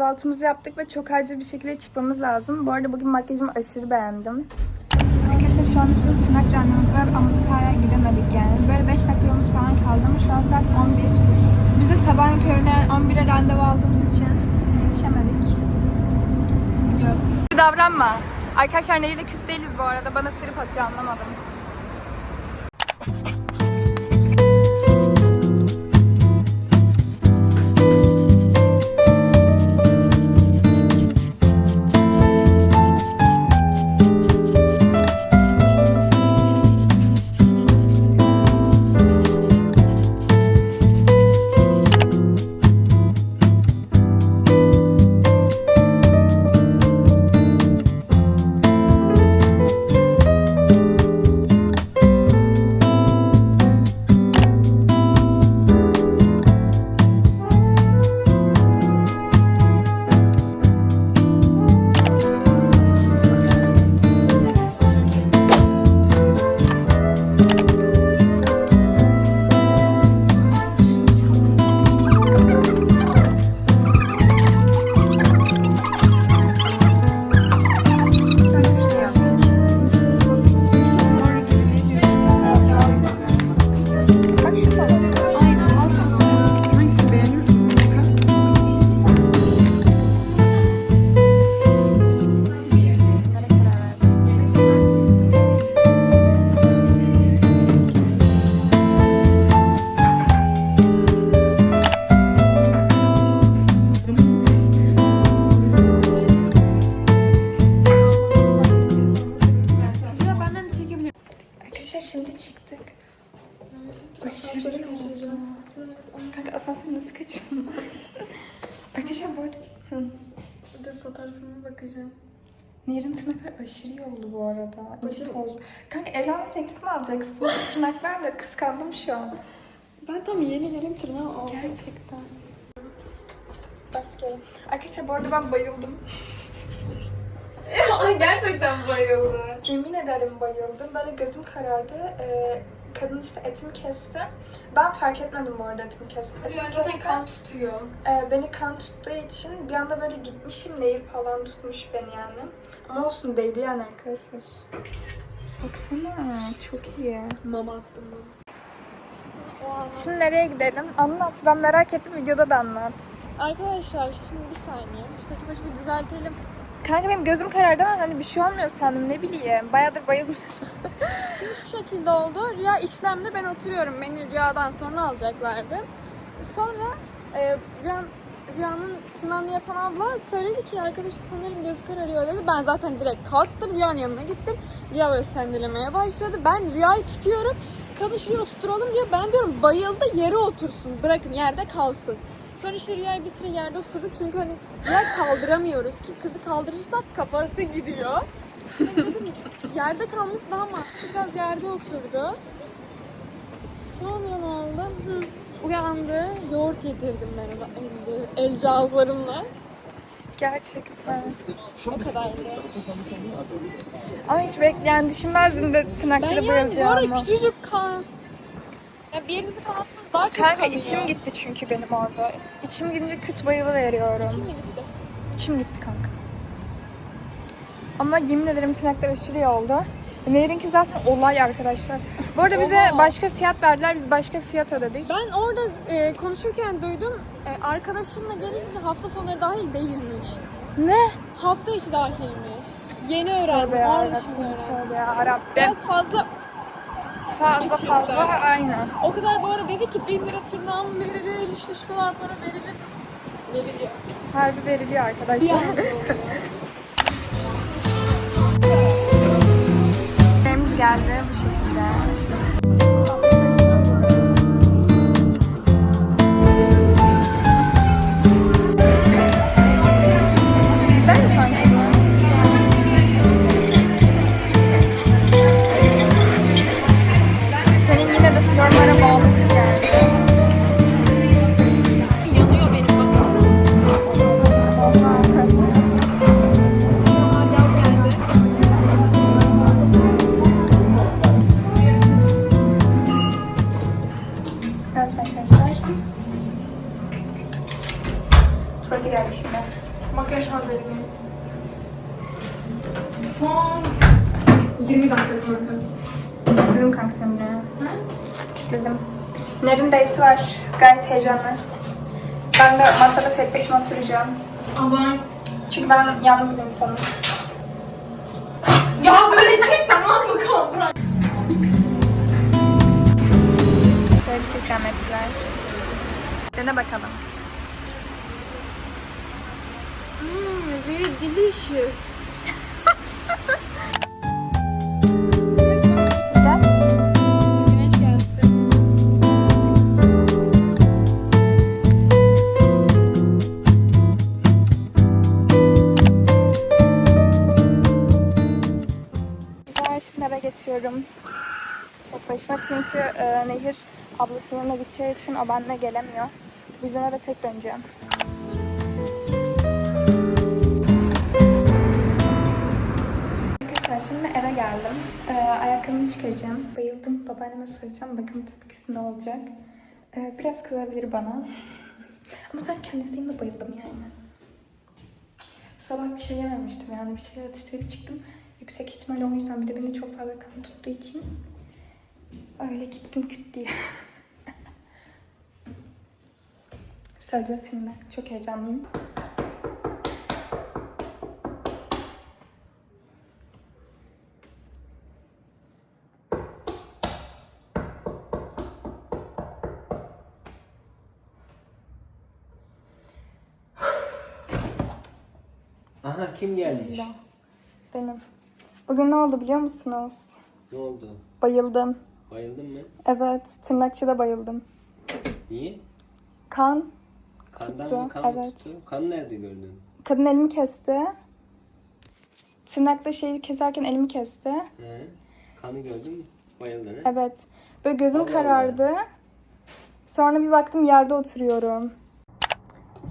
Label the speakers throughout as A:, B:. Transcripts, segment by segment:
A: kahvaltımızı yaptık ve çok acil bir şekilde çıkmamız lazım. Bu arada bugün makyajımı aşırı beğendim. Arkadaşlar şu an bizim tırnak randevumuz var ama biz hala gidemedik yani. Böyle 5 dakikamız falan kaldı ama şu an saat 11. Biz de sabahın körüne 11'e randevu aldığımız için yetişemedik. Gidiyoruz. Davranma. Arkadaşlar neyle küs değiliz bu arada. Bana trip atıyor anlamadım. Nehir'in tırnakları aşırı iyi oldu bu arada. İyi toz. Kanka evlenme teklifi mi alacaksın? Bu Tırnaklar da kıskandım şu an.
B: Ben tam yeni gelin tırnağı aldım.
A: Gerçekten. Basket. Arkadaşlar bu arada ben bayıldım.
B: Ay gerçekten bayıldım.
A: Yemin ederim bayıldım. Böyle gözüm karardı. Ee, kadın işte etimi kesti. Ben fark etmedim bu arada etimi kesti. Etimi
B: zaten
A: kesti.
B: kan tutuyor.
A: Ee, beni kan tuttuğu için bir anda böyle gitmişim. Nehir falan tutmuş beni yani. Ama olsun değdi yani arkadaşlar. Baksana çok iyi.
B: Mama attım ben.
A: Şimdi nereye gidelim? Anlat. Ben merak ettim. Videoda da anlat.
B: Arkadaşlar şimdi bir saniye. Saçı başı bir düzeltelim.
A: Kanka benim gözüm karardı ama hani bir şey olmuyor sandım ne bileyim. Bayağıdır bayılmıyorum.
B: Şimdi şu şekilde oldu. Rüya işlemde ben oturuyorum. Beni rüyadan sonra alacaklardı. Sonra e, rüya, rüyanın tırnağını yapan abla söyledi ki arkadaş sanırım gözü kararıyor dedi. Ben zaten direkt kalktım rüyanın yanına gittim. Rüya böyle sendelemeye başladı. Ben rüyayı tutuyorum. Kadın şuraya oturalım diyor. Ben diyorum bayıldı yere otursun. Bırakın yerde kalsın. Sonra işte Rüya'yı bir süre yerde oturduk çünkü hani Rüya kaldıramıyoruz ki kızı kaldırırsak kafası gidiyor. Ben dedim yerde kalması daha mantıklı. Biraz yerde oturdu. Sonra ne oldu? Hı, uyandı. Yoğurt yedirdim ben ona el, el cihazlarımla.
A: Gerçekten.
B: O kadardı.
A: Ama hiç bekleyen düşünmezdim de
B: Ben
A: tırnakları
B: yani bu
A: bayılacağımı.
B: arada küçücük kan... Ya bir yerinizi kanatsanız daha çok
A: Kanka
B: kanıyor.
A: içim gitti çünkü benim orada. İçim gidince küt bayılı veriyorum.
B: İçim mi gitti?
A: İçim gitti kanka. Ama yemin ederim tırnaklar aşırı iyi oldu. Nehir'inki zaten olay arkadaşlar. Bu arada bize
B: Oha.
A: başka fiyat verdiler. Biz başka fiyat ödedik.
B: Ben orada e, konuşurken duydum. E, arkadaşınla gelince hafta sonları dahil değilmiş.
A: Ne?
B: Hafta içi dahilmiş. Yeni öğrendim.
A: Tövbe ya.
B: Orada şimdi öğrendim.
A: Tövbe ya. Rabbim.
B: Biraz fazla
A: Fazla
B: geçirdiler.
A: fazla aynen.
B: o kadar bu arada dedi ki 1000 lira tırnağım verilir, işte şu kadar para verilir. Veriliyor.
A: Harbi veriliyor
B: Bir
A: arkadaşlar. Yemeğimiz geldi bu şekilde.
B: Son 20 dakika kanka.
A: Kitledim kanka seni ya. Kitledim. Ner'in date'i var. Gayet heyecanlı. Ben de masada tek başıma oturacağım.
B: Abart.
A: Çünkü ben yalnız bir insanım.
B: ya böyle çek tamam mı kavram?
A: Böyle bir şey ikram ettiler. Dene bakalım.
B: Very delicious.
A: Geçiyorum. Tek başıma çünkü e, Nehir ablasının gideceği için o benimle gelemiyor. Bu yüzden eve tek döneceğim. Arkadaşlar şimdi eve geldim. Ee, ayakkabımı çıkaracağım. Bayıldım. Babaanneme soracağım. Bakın tepkisi ne olacak. Ee, biraz kızabilir bana. Ama sen kendisiyim de bayıldım yani. Sabah bir şey yememiştim yani. Bir şeyler atıştırıp çıktım. Yüksek ihtimalle o yüzden bir de beni çok fazla kan tuttuğu için öyle gittim küt diye. Söyleyeceğiz şimdi. Çok heyecanlıyım.
C: Kim gelmiş?
A: Ya. Benim. Bugün ne oldu biliyor musunuz?
C: Ne oldu?
A: Bayıldım.
C: Bayıldın mı?
A: Evet, tırnakçıda bayıldım.
C: Niye?
A: Kan,
C: Kandan
A: Tuttu,
C: mı kan mı
A: evet.
C: tuttu? Kan nerede gördün?
A: kadın elimi kesti. Tırnakla şeyi keserken elimi kesti.
C: He? Kanı gördün mü? Bayıldın ha?
A: Evet. Böyle gözüm
C: Allah Allah.
A: karardı. Sonra bir baktım yerde oturuyorum.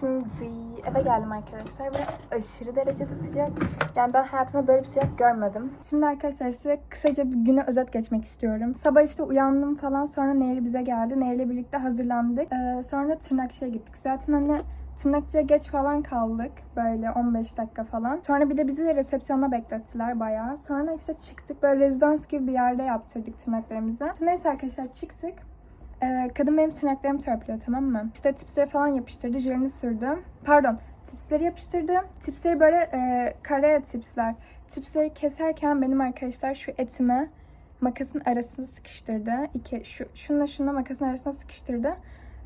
A: Şimdi eve geldim arkadaşlar ve aşırı derecede sıcak. Yani ben hayatımda böyle bir sıcak görmedim. Şimdi arkadaşlar size kısaca bir güne özet geçmek istiyorum. Sabah işte uyandım falan sonra Nehir bize geldi. Nehir'le birlikte hazırlandık. Ee, sonra tırnakçıya gittik. Zaten hani tırnakçıya geç falan kaldık. Böyle 15 dakika falan. Sonra bir de bizi de resepsiyona beklettiler bayağı. Sonra işte çıktık. Böyle rezidans gibi bir yerde yaptırdık tırnaklarımızı. Neyse arkadaşlar çıktık. Ee, kadın benim tırnaklarımı törpülüyor tamam mı? İşte tipsleri falan yapıştırdı, jelini sürdü. Pardon, tipsleri yapıştırdı. Tipsleri böyle e, kare tipsler. Tipsleri keserken benim arkadaşlar şu etime makasın arasını sıkıştırdı. İki, şu, şununla şununla makasın arasına sıkıştırdı.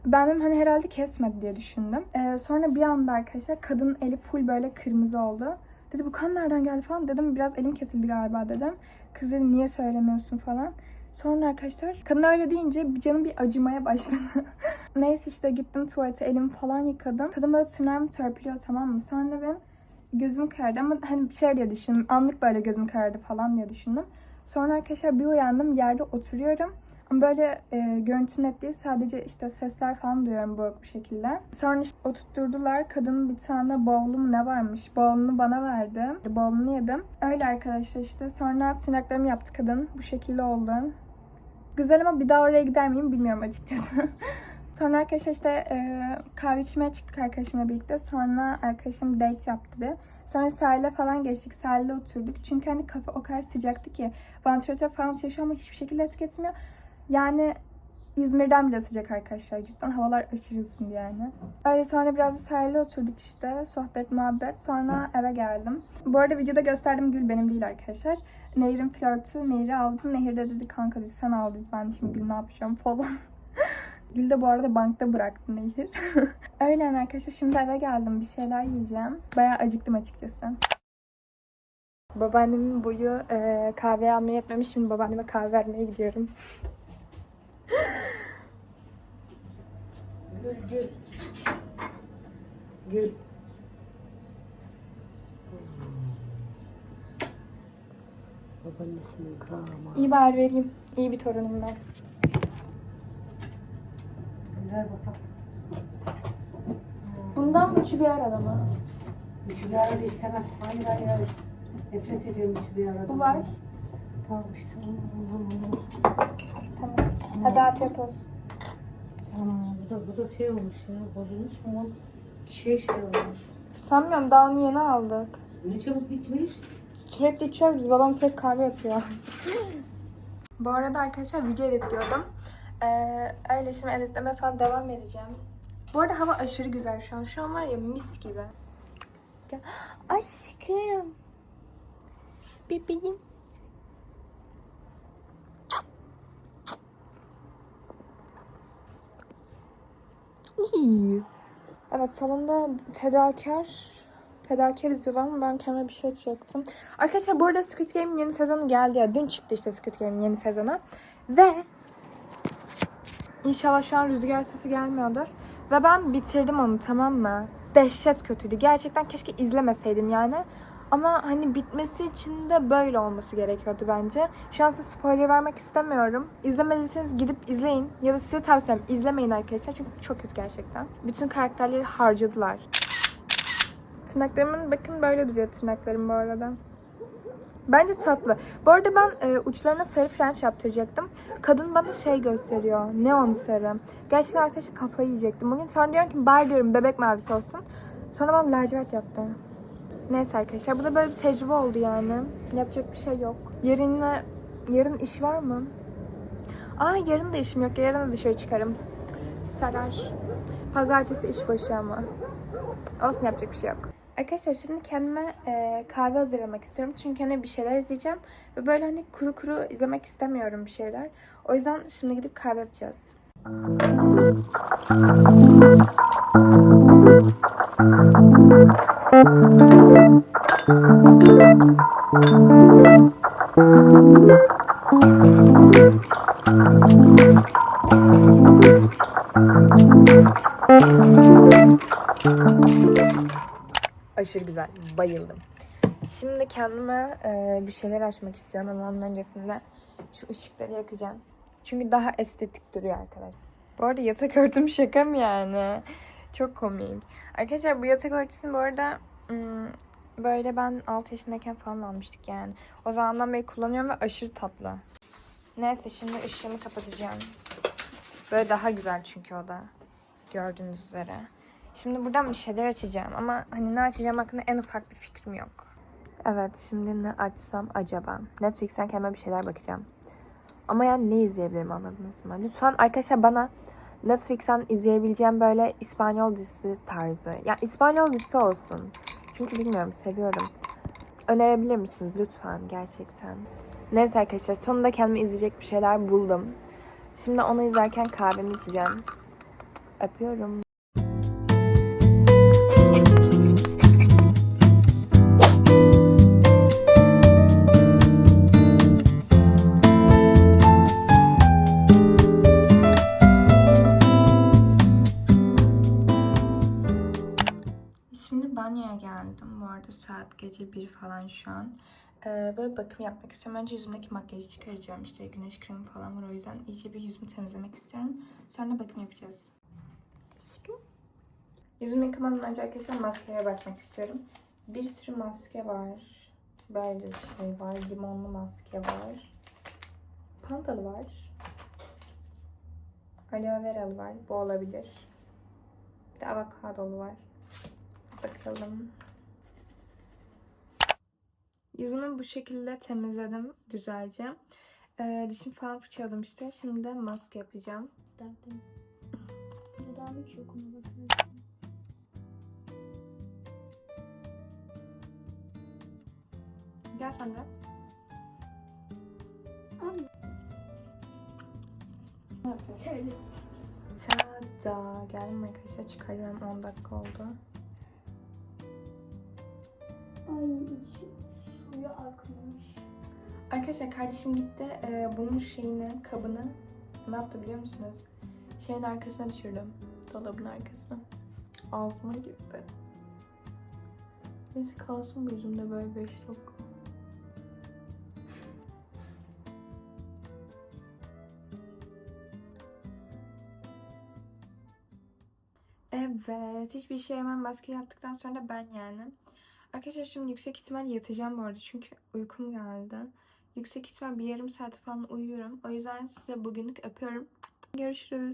A: Ben dedim hani herhalde kesmedi diye düşündüm. Ee, sonra bir anda arkadaşlar kadının eli full böyle kırmızı oldu. Dedi bu kan nereden geldi falan. Dedim biraz elim kesildi galiba dedim. Kız dedi niye söylemiyorsun falan. Sonra arkadaşlar kadın öyle deyince canım bir acımaya başladı. Neyse işte gittim tuvalete elimi falan yıkadım. Kadın böyle tırnağımı törpülüyor tamam mı? Sonra benim gözüm karardı ama hani şey diye düşündüm. Anlık böyle gözüm karardı falan diye düşündüm. Sonra arkadaşlar bir uyandım yerde oturuyorum. Ama böyle e, görüntü net değil. Sadece işte sesler falan duyuyorum boğuk bir şekilde. Sonra işte oturtturdular. Kadının bir tane bowl'u mu ne varmış? Bowl'unu bana verdi. Bowl'unu yedim. Öyle arkadaşlar işte. Sonra tırnaklarımı yaptı kadın. Bu şekilde oldu. Güzel ama bir daha oraya gider miyim bilmiyorum açıkçası. Sonra arkadaşlar işte e, kahve içmeye çıktık arkadaşımla birlikte. Sonra arkadaşım date yaptı bir. Sonra sahile falan geçtik. Sahilde oturduk. Çünkü hani kafe o kadar sıcaktı ki. Vantilatör falan çalışıyor ama hiçbir şekilde etki etmiyor. Yani İzmir'den bile sıcak arkadaşlar. Cidden havalar aşırı ısındı yani. Öyle sonra biraz da sahilde oturduk işte. Sohbet, muhabbet. Sonra eve geldim. Bu arada videoda gösterdiğim gül benim değil arkadaşlar. Nehir'in flörtü. Nehir'i aldı. Nehir de dedi kanka dedi sen al. Ben şimdi gül ne yapacağım falan. Gül de bu arada bankta bıraktı Nehir. Öyle arkadaşlar. Şimdi eve geldim. Bir şeyler yiyeceğim. Bayağı acıktım açıkçası. Babaannemin boyu e, kahve almaya yetmemiş. Şimdi babaanneme kahve vermeye gidiyorum.
D: Gül gül. Gül. Babaannesinin kama.
A: İyi bari vereyim. İyi bir torunum ben.
D: Ver bakalım.
A: Bundan mı üçü bir arada mı?
D: Üçü bir arada istemem. Hayır hayır hayır. Nefret ediyorum üçü bir arada.
A: Bu var.
D: Tamam işte. onu- onu- onu-
A: Tamam. Hadi afiyet olsun.
D: Aa, bu da, bu da şey olmuş ya. Bozulmuş mu? Şey şey olmuş.
A: Sanmıyorum daha onu yeni aldık.
D: Ne çabuk bitmiş.
A: Sürekli içiyoruz biz. Babam sürekli kahve yapıyor. Bu arada arkadaşlar video editliyordum. Ee, öyle şimdi editleme falan devam edeceğim. Bu arada hava aşırı güzel şu an. Şu an var ya mis gibi. Aşkım. Bebeğim. Evet salonda fedakar fedakar izliyorlar ama ben kendime bir şey açacaktım. Arkadaşlar bu arada Squid Game'in yeni sezonu geldi ya. Dün çıktı işte Squid Game'in yeni sezonu. Ve inşallah şu an rüzgar sesi gelmiyordur. Ve ben bitirdim onu tamam mı? Dehşet kötüydü. Gerçekten keşke izlemeseydim yani. Ama hani bitmesi için de böyle olması gerekiyordu bence. Şu an size spoiler vermek istemiyorum. İzlemediyseniz gidip izleyin. Ya da size tavsiyem izlemeyin arkadaşlar. Çünkü çok kötü gerçekten. Bütün karakterleri harcadılar. Tırnaklarımın bakın böyle duruyor tırnaklarım bu arada. Bence tatlı. Bu arada ben e, uçlarına sarı frenç yaptıracaktım. Kadın bana şey gösteriyor. Neon sarı. Gerçekten arkadaşlar kafayı yiyecektim. Bugün sonra diyorum ki bari diyorum bebek mavisi olsun. Sonra bana lacivert yaptı. Neyse arkadaşlar bu da böyle bir tecrübe oldu yani. Yapacak bir şey yok. Yarın yine, yarın iş var mı? Aa yarın da işim yok. Yarın da dışarı çıkarım. Sarar. Pazartesi iş başı ama. Olsun yapacak bir şey yok. Arkadaşlar şimdi kendime e, kahve hazırlamak istiyorum. Çünkü hani bir şeyler izleyeceğim. Ve böyle hani kuru kuru izlemek istemiyorum bir şeyler. O yüzden şimdi gidip kahve yapacağız. Aşırı güzel. Bayıldım. Şimdi kendime e, bir şeyler açmak istiyorum ama onun öncesinde şu ışıkları yakacağım. Çünkü daha estetik duruyor arkadaşlar. Bu arada yatak örtüm şaka mı yani? Çok komik. Arkadaşlar bu yatak örtüsünü bu arada böyle ben 6 yaşındayken falan almıştık yani. O zamandan beri kullanıyorum ve aşırı tatlı. Neyse şimdi ışığımı kapatacağım. Böyle daha güzel çünkü o da. Gördüğünüz üzere. Şimdi buradan bir şeyler açacağım ama hani ne açacağım hakkında en ufak bir fikrim yok. Evet şimdi ne açsam acaba? Netflix'ten kendime bir şeyler bakacağım. Ama yani ne izleyebilirim anladınız mı? Lütfen arkadaşlar bana Netflix'ten izleyebileceğim böyle İspanyol dizisi tarzı. Ya yani İspanyol dizisi olsun. Çünkü bilmiyorum seviyorum. Önerebilir misiniz lütfen gerçekten? Neyse arkadaşlar sonunda kendime izleyecek bir şeyler buldum. Şimdi onu izlerken kahvemi içeceğim. Öpüyorum. 1 falan şu an. Ee, böyle bakım yapmak istiyorum. Önce yüzümdeki makyajı çıkaracağım. İşte güneş kremi falan var. O yüzden iyice bir yüzümü temizlemek istiyorum. Sonra bakım yapacağız. Aşkım. Yüzümü yıkamadan önce arkadaşlar maskeye bakmak istiyorum. Bir sürü maske var. Böyle bir şey var. Limonlu maske var. Pandalı var. Aloe veralı var. Bu olabilir. Bir de avokadolu var. Bakalım. Yüzümü bu şekilde temizledim güzelce. Ee, dişim falan fırçaladım işte. Şimdi de maske yapacağım.
B: Derdim. Dudağım hiç yok ona bakın.
A: Gel sen de. Tada. Geldim arkadaşlar çıkarıyorum 10 dakika oldu. Arkadaşlar kardeşim gitti e, bunun şeyini kabını ne yaptı biliyor musunuz? Şeyin arkasına düşürdüm. Dolabın arkasına. Ağzıma girdi. Neyse kalsın bu yüzümde böyle 5 dakika. Evet. Hiçbir şey hemen maske yaptıktan sonra ben yani. Arkadaşlar şimdi yüksek ihtimal yatacağım bu arada. Çünkü uykum geldi. Yüksek ihtimal bir yarım saat falan uyuyorum. O yüzden size bugünlük öpüyorum. Görüşürüz.